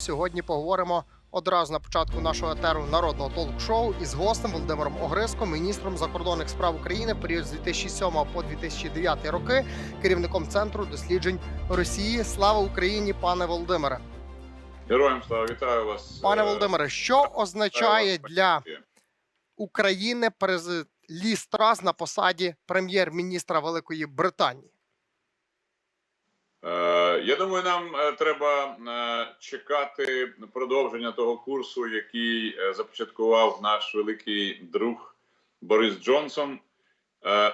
Сьогодні поговоримо одразу на початку нашого етеру народного толк-шоу із гостем Володимиром Огриском, міністром закордонних справ України в період з 2007 по 2009 роки, керівником центру досліджень Росії. Слава Україні, пане Володимире! Героям слава вітаю вас, Пане Е, Володимире, що означає для. України през... Лі Страс на посаді прем'єр-міністра Великої Британії? Е, Я думаю, нам е, треба е, чекати продовження того курсу, який започаткував наш великий друг Борис Джонсон.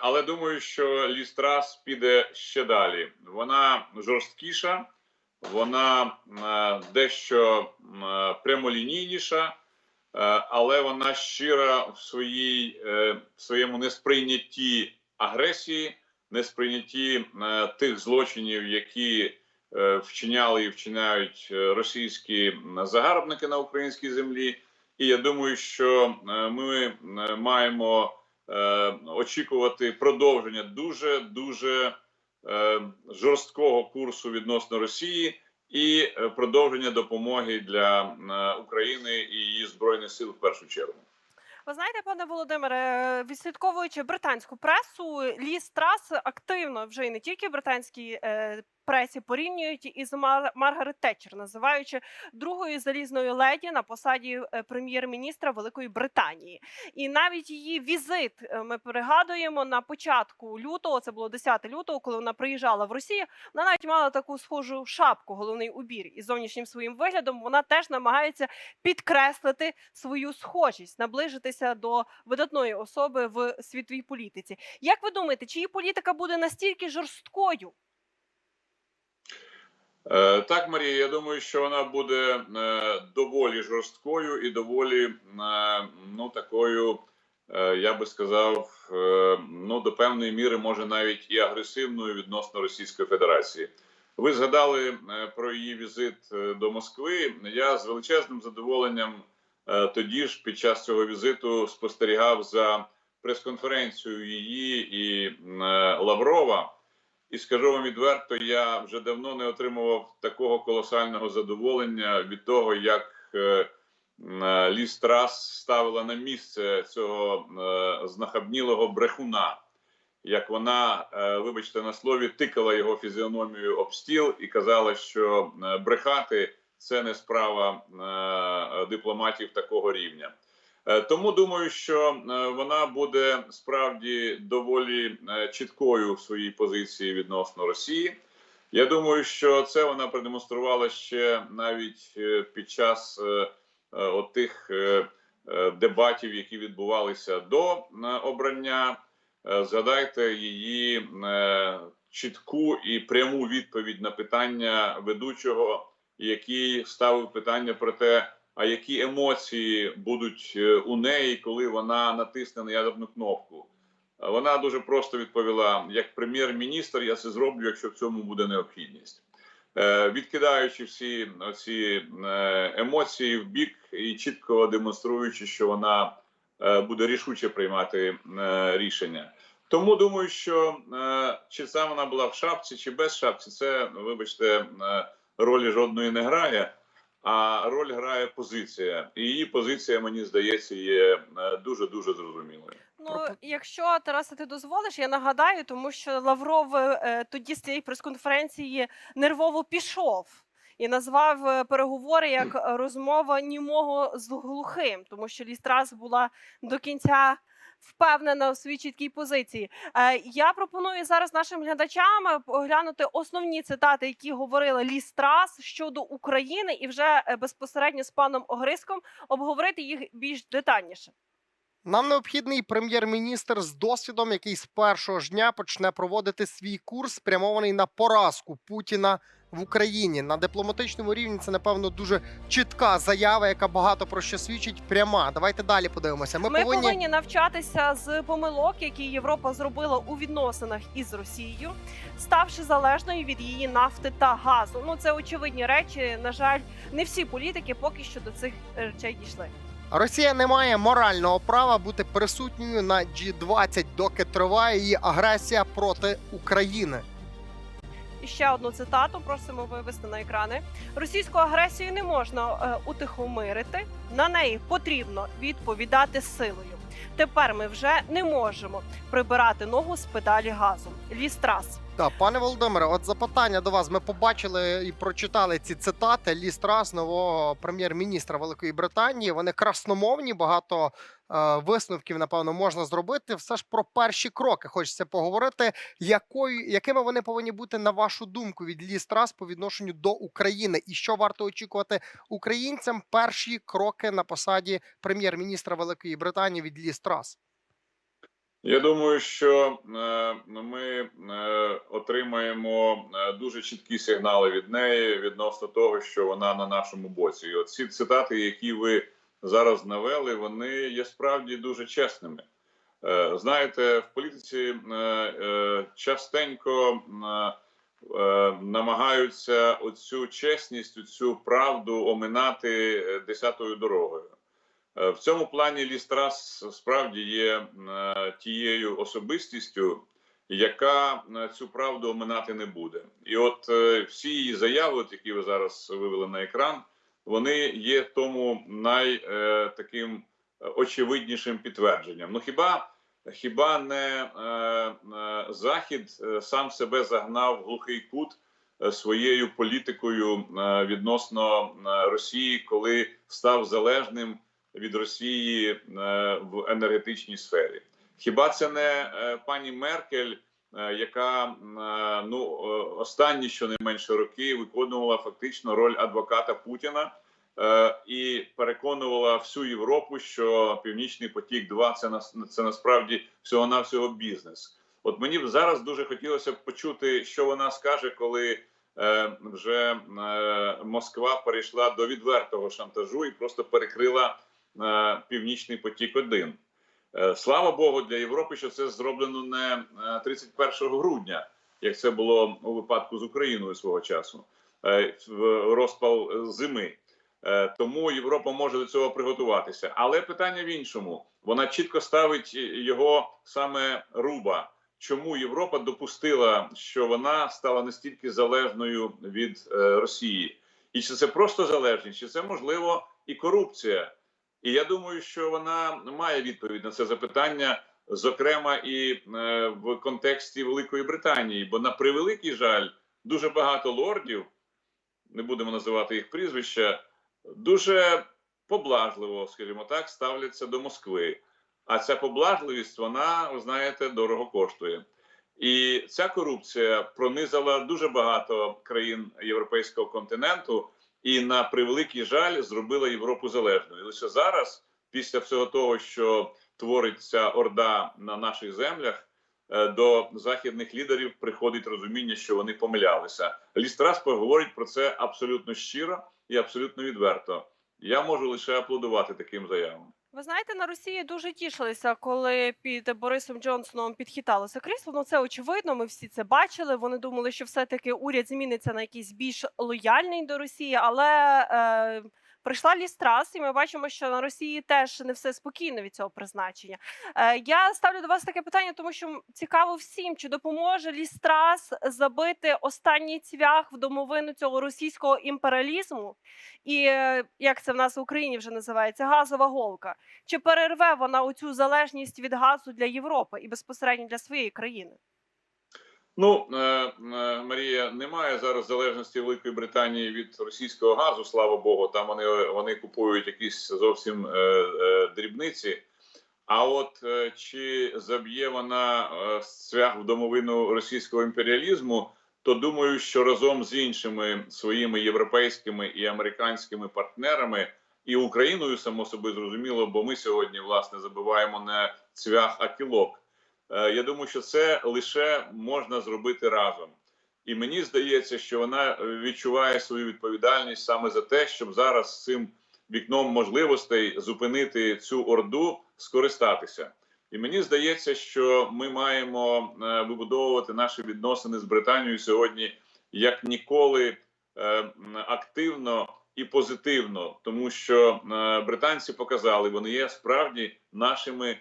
Але думаю, що Лістрас піде ще далі. Вона жорсткіша, вона дещо прямолінійніша, але вона щира в своїй в своєму несприйнятті агресії несприйнятті е, тих злочинів, які е, вчиняли і вчиняють е, російські загарбники на українській землі. І я думаю, що ми маємо очікувати продовження дуже дуже жорсткого курсу відносно Росії і продовження допомоги для України і її збройних сил в першу чергу. Ви знаєте, пане Володимире, відслідковуючи британську пресу, ліс трас активно вже і не тільки британські е, пресі порівнюють із Мар- Маргарет Тетчер, називаючи другою залізною леді на посаді е, прем'єр-міністра Великої Британії. І навіть її візит е, ми пригадуємо на початку лютого, це було 10 лютого, коли вона приїжджала в Росію. Вона навіть мала таку схожу шапку, головний убір із зовнішнім своїм виглядом. Вона теж намагається підкреслити свою схожість, наближитися до видатної особи в світовій політиці. Як ви думаєте, чи її політика буде настільки жорсткою? Е, Так, Марія, я думаю, що вона буде е, доволі жорсткою і доволі е, ну такою, я би сказав, ну до певної міри, може навіть і агресивною відносно Російської Федерації. Ви згадали про її візит до Москви. Я з величезним задоволенням тоді ж під час цього візиту спостерігав за прес-конференцією її і Лаврова. І скажу вам відверто, я вже давно не отримував такого колосального задоволення від того, як е, е, Лі Страс ставила на місце цього е, знахабнілого брехуна, як вона, вибачте на слові, тикала його фізіономію об стіл і казала, що брехати це не справа дипломатів такого рівня. Е, Тому думаю, що е, вона буде справді доволі е, чіткою в своїй позиції відносно Росії. Я думаю, що це вона продемонструвала ще навіть під час тих е, дебатів, які відбувалися до обрання. Згадайте її чітку і пряму відповідь на питання ведучого, який ставив питання про те, а які емоції будуть е, у неї, коли вона натисне на ядерну кнопку. Е, Вона дуже просто відповіла: як прем'єр-міністр, я це зроблю, якщо в цьому буде необхідність. Е, Відкидаючи всі ці емоції в бік і чітко демонструючи, що вона е, буде рішуче приймати е, рішення. Тому думаю, що е, чи саме вона була в шапці, чи без шапці, це, вибачте, е, ролі жодної не грає. А роль грає позиція, і її позиція, мені здається, є дуже дуже зрозумілою. Ну, якщо Тарасе, ти дозволиш, я нагадаю, тому що Лавров е, тоді з цієї прес-конференції нервово пішов і назвав е, переговори як розмова німого з глухим, тому що Лістрас була до кінця впевнена в своїй чіткій позиції. Е, Я пропоную зараз нашим глядачам е, поглянути основні цитати, які говорила Лістрас щодо України, і вже е, безпосередньо з паном Огриском обговорити їх більш детальніше. Нам необхідний прем'єр-міністр з досвідом, який з першого ж дня почне проводити свій курс, спрямований на поразку Путіна в Україні. На дипломатичному рівні це напевно дуже чітка заява, яка багато про що свідчить. Пряма. Давайте далі подивимося. Ми, Ми повинні повинні навчатися з помилок, які Європа зробила у відносинах із Росією, ставши залежною від її нафти та газу. Ну це очевидні речі. На жаль, не всі політики поки що до цих речей дійшли. Росія не має морального права бути присутньою на G20, доки триває її агресія проти України. Ще одну цитату просимо вивести на екрани. Російську агресію не можна е, утихомирити. На неї потрібно відповідати силою. Тепер ми вже не можемо прибирати ногу з педалі газу. Лістрас. Так, пане Володимире, от запитання до вас. Ми побачили і прочитали ці цитати Лі Страс, нового прем'єр-міністра Великої Британії. Вони красномовні, багато висновків, напевно, можна зробити. Все ж про перші кроки хочеться поговорити. Якою, якими вони повинні бути, на вашу думку, від Лі Страс по відношенню до України? І що варто очікувати українцям? Перші кроки на посаді прем'єр-міністра Великої Британії від Лі Страс? Я думаю, що е, ми е, отримаємо е, дуже чіткі сигнали від неї відносно того, що вона на нашому боці. І от ці цитати, які ви зараз навели, вони є справді дуже чесними. Е, знаєте, в політиці е, е, частенько намагаються оцю чесність, оцю правду оминати десятою дорогою. В цьому плані Лістрас справді є тією особистістю, яка цю правду оминати не буде. І от всі її заяви, от які ви зараз вивели на екран, вони є тому най е, е, очевиднішим підтвердженням. Ну хіба хіба не е, е, захід е, сам себе загнав в глухий кут своєю політикою відносно Росії, коли став залежним від Росії в енергетичній сфері. Хіба це не пані Меркель, яка е, ну е, останні щонайменше роки виконувала фактично роль адвоката Путіна е, і переконувала всю Європу, що Північний потік 2 це нас це насправді всього навсього бізнес. От мені б зараз дуже хотілося б почути, що вона скаже, коли е, вже е, Москва перейшла до відвертого шантажу і просто перекрила е, Північний потік 1 Е, Слава Богу, для Європи, що це зроблено не е, 31 грудня, як це було у випадку з Україною свого часу, е, в розпал зими. Е, Тому Європа може до цього приготуватися. Але питання в іншому: вона чітко ставить його саме руба. Чому Європа допустила, що вона стала настільки залежною від е, Росії? І чи це просто залежність, чи це можливо і корупція? І я думаю, що вона має відповідь на це запитання, зокрема і е, в контексті Великої Британії. Бо на превеликий жаль, дуже багато лордів, не будемо називати їх прізвища, дуже поблажливо, скажімо так, ставляться до Москви. А ця поблажливість, вона, ви знаєте, дорого коштує. І ця корупція пронизала дуже багато країн європейського континенту і на превеликий жаль зробила Європу залежною. І лише зараз, після всього того, що твориться орда на наших землях, е, до західних лідерів приходить розуміння, що вони помилялися. Лістрас поговорить про це абсолютно щиро і абсолютно відверто. Я можу лише аплодувати таким заявам. Ви знаєте, на Росії дуже тішилися, коли під Борисом Джонсоном підхиталося крісло. Ну це очевидно. Ми всі це бачили. Вони думали, що все-таки уряд зміниться на якийсь більш лояльний до Росії, але е, прийшла лістрас, і ми бачимо, що на Росії теж не все спокійно від цього призначення. Е, я ставлю до вас таке питання, тому що цікаво всім, чи допоможе лістрас забити останній цвях в домовину цього російського імперіалізму, і е, як це в нас в Україні вже називається газова голка. Чи перерве вона оцю залежність від газу для Європи і безпосередньо для своєї країни? Ну е, е, Марія, немає зараз залежності Великої Британії від російського газу. Слава Богу, там вони вони купують якісь зовсім е, дрібниці. А от чи заб'є вона цвях в домовину російського імперіалізму, то думаю, що разом з іншими своїми європейськими і американськими партнерами і Україною, само собою зрозуміло, бо ми сьогодні власне забиваємо не цвях, а кілок. Я думаю, що це лише можна зробити разом. І мені здається, що вона відчуває свою відповідальність саме за те, щоб зараз цим вікном можливостей зупинити цю орду, скористатися. І мені здається, що ми маємо е, вибудовувати наші відносини з Британією сьогодні як ніколи е, активно і позитивно, тому що е, британці показали, вони є справді нашими е,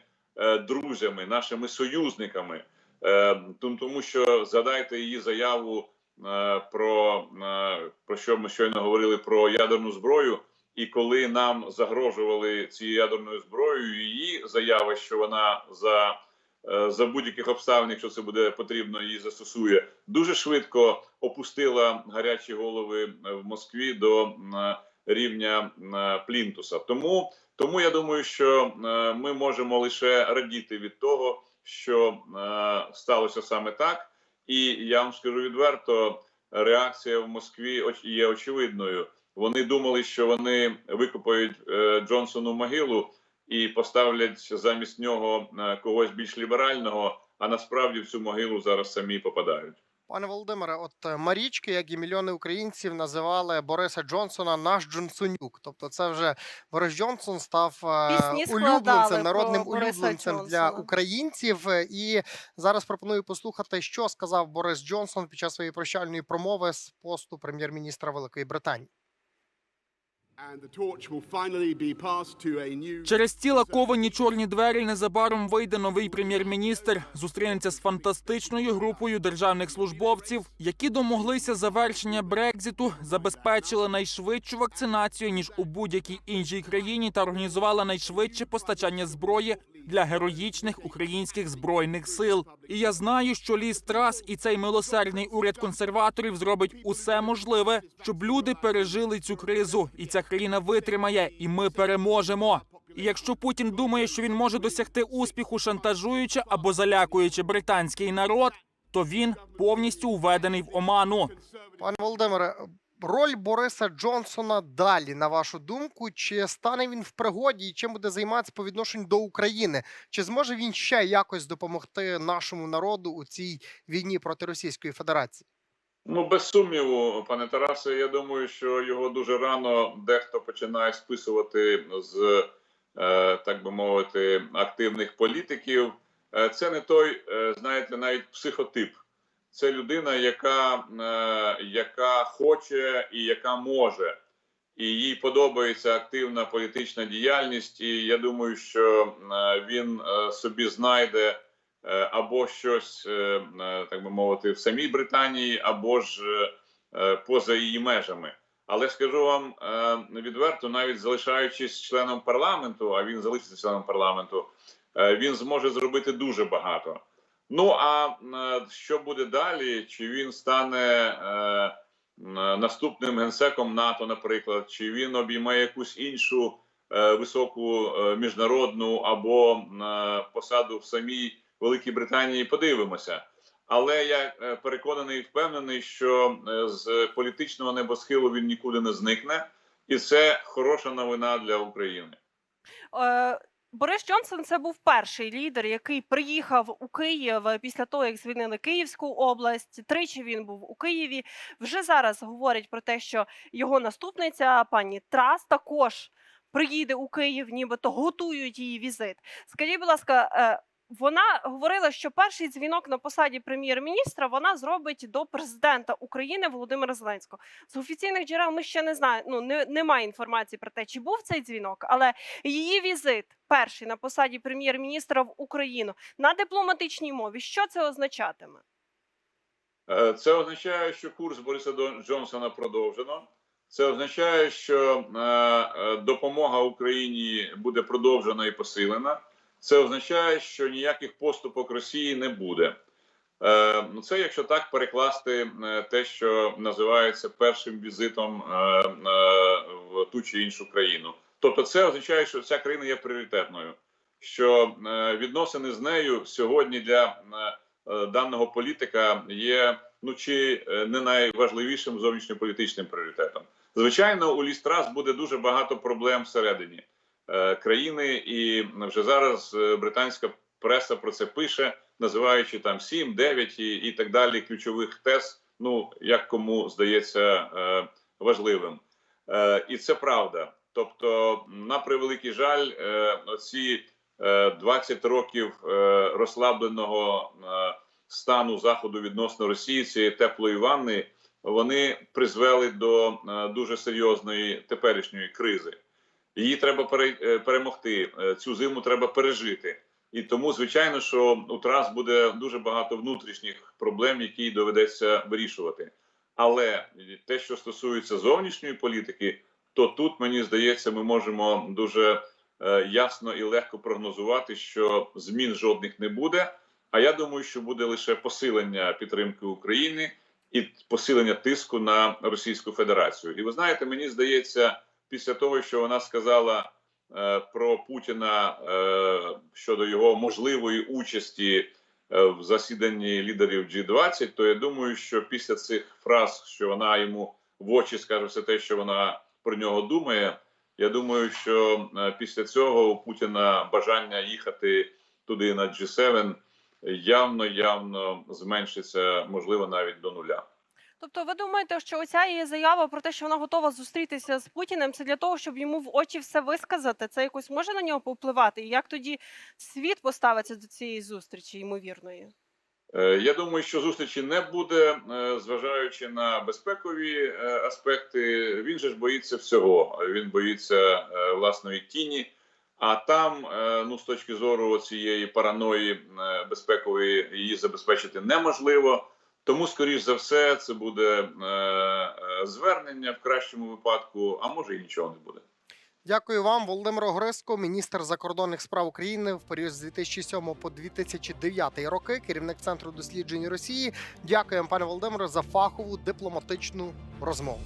друзями, нашими союзниками. Е, тому- що згадайте її заяву е, про, е, про що ми щойно говорили про ядерну зброю. І коли нам загрожували цією ядерною зброєю, її заява, що вона за, е, за будь-яких обставин, якщо це буде потрібно, її застосує, дуже швидко опустила гарячі голови е, в Москві до е, рівня е, Плінтуса. Тому, тому я думаю, що е, ми можемо лише радіти від того, що е, сталося саме так. І я вам скажу відверто, реакція в Москві є очевидною. Вони думали, що вони викопають е, Джонсону могилу і поставлять замість нього когось більш ліберального. А насправді в цю могилу зараз самі попадають. Пане Володимире, от е, Марічки, як і мільйони українців, називали Бориса Джонсона наш Джонсонюк. Тобто, це вже Борис Джонсон став е, Пісні улюбленцем, народним улюбленцем для українців. Е, І зараз пропоную послухати, що сказав Борис Джонсон під час своєї прощальної промови з посту прем'єр-міністра Великої Британії. Через ці лаковані чорні двері незабаром вийде новий прем'єр-міністр. Зустрінеться з фантастичною групою державних службовців, які домоглися завершення Брекзиту, забезпечили найшвидшу вакцинацію ніж у будь-якій іншій країні та організували найшвидше постачання зброї для героїчних українських збройних сил. І я знаю, що ліс трас і цей милосердний уряд консерваторів зробить усе можливе, щоб люди пережили цю кризу, і ця країна витримає, і ми переможемо. І якщо Путін думає, що він може досягти успіху, шантажуючи або залякуючи британський народ, то він повністю введений в оману. Пане Володимире, роль Бориса Джонсона далі, на вашу думку, чи стане він в пригоді і чим буде займатися по відношенню до України? Чи зможе він ще якось допомогти нашому народу у цій війні проти Російської Федерації? Ну, без сумніву, пане Тарасе, я думаю, що його дуже рано дехто починає списувати з, е, так би мовити, активних політиків. Е, Це не той, е, знаєте, навіть психотип. Це людина, яка, яка хоче і яка може. І їй подобається активна політична діяльність. І я думаю, що він собі знайде або щось, е, е, так би мовити, в самій Британії, або ж е, е, поза її межами. Але скажу вам е, відверто, навіть залишаючись членом парламенту, а він залишиться членом парламенту, е, він зможе зробити дуже багато. Ну а е, що буде далі? Чи він стане е, е, наступним генсеком НАТО, наприклад, чи він обійме якусь іншу е, високу е, міжнародну або е, посаду в самій Великій Британії? Подивимося. Але я е, переконаний і впевнений, що е, з політичного небосхилу він нікуди не зникне, і це хороша новина для України. Е, Борис Джонсон це був перший лідер, який приїхав у Київ після того, як звільнили Київську область. Тричі він був у Києві. Вже зараз говорять про те, що його наступниця пані Трас також приїде у Київ, нібито готують її візит. Скажіть, будь ласка, вона говорила, що перший дзвінок на посаді прем'єр-міністра вона зробить до президента України Володимира Зеленського. З офіційних джерел ми ще не знаємо. Ну не, немає інформації про те, чи був цей дзвінок, але її візит перший на посаді прем'єр-міністра в Україну на дипломатичній мові. Що це означатиме? Е, Це означає, що курс Бориса Джонсона продовжено. Це означає, що е, е, допомога Україні буде продовжена і посилена. Це означає, що ніяких поступок Росії не буде. Е, ну, Це якщо так перекласти е, те, що називається першим візитом е, в ту чи іншу країну. Тобто, це означає, що ця країна є пріоритетною, що відносини з нею сьогодні для даного політика є ну чи не найважливішим зовнішньополітичним пріоритетом. Звичайно, у Лістрас буде дуже багато проблем всередині країни, і вже зараз е, британська преса про це пише, називаючи там 7, 9 і, і так далі ключових тез. Ну як кому здається е, важливим, е, і це правда. Тобто, на превеликий жаль, е, е, 20 років е, розслабленого е, стану заходу відносно Росії цієї теплої ванни, вони призвели до е, дуже серйозної теперішньої кризи. Її треба е, перемогти. Е, Цю зиму треба пережити. І тому, звичайно, що у Трас буде дуже багато внутрішніх проблем, які доведеться вирішувати. Але те, що стосується зовнішньої політики, то тут мені здається, ми можемо дуже е, ясно і легко прогнозувати, що змін жодних не буде. А я думаю, що буде лише посилення підтримки України і посилення тиску на Російську Федерацію. І ви знаєте, мені здається, після того, що вона сказала е, про Путіна е, щодо його можливої участі е, в засіданні лідерів G20, то я думаю, що після цих фраз, що вона йому в очі скаже все те, що вона про нього думає. Я думаю, що е, після цього у Путіна бажання їхати туди на G7 явно явно зменшиться, можливо, навіть до нуля. Тобто, ви думаєте, що оця її заява про те, що вона готова зустрітися з Путіним, це для того, щоб йому в очі все висказати? Це якось може на нього повпливати? І як тоді світ поставиться до цієї зустрічі, ймовірної? Е, Я думаю, що зустрічі не буде, е, зважаючи на безпекові е, аспекти. Він же ж боїться всього. Він боїться власної тіні. А там, ну з точки зору цієї параної безпекової, її забезпечити неможливо. Тому, скоріш за все, це буде е, е, звернення в кращому випадку, а може і нічого не буде. Дякую вам, Володимир Огриско, міністр закордонних справ України в період з 2007 по 2009 роки, керівник центру досліджень Росії. Дякуємо, пане Володимире, за фахову дипломатичну розмову.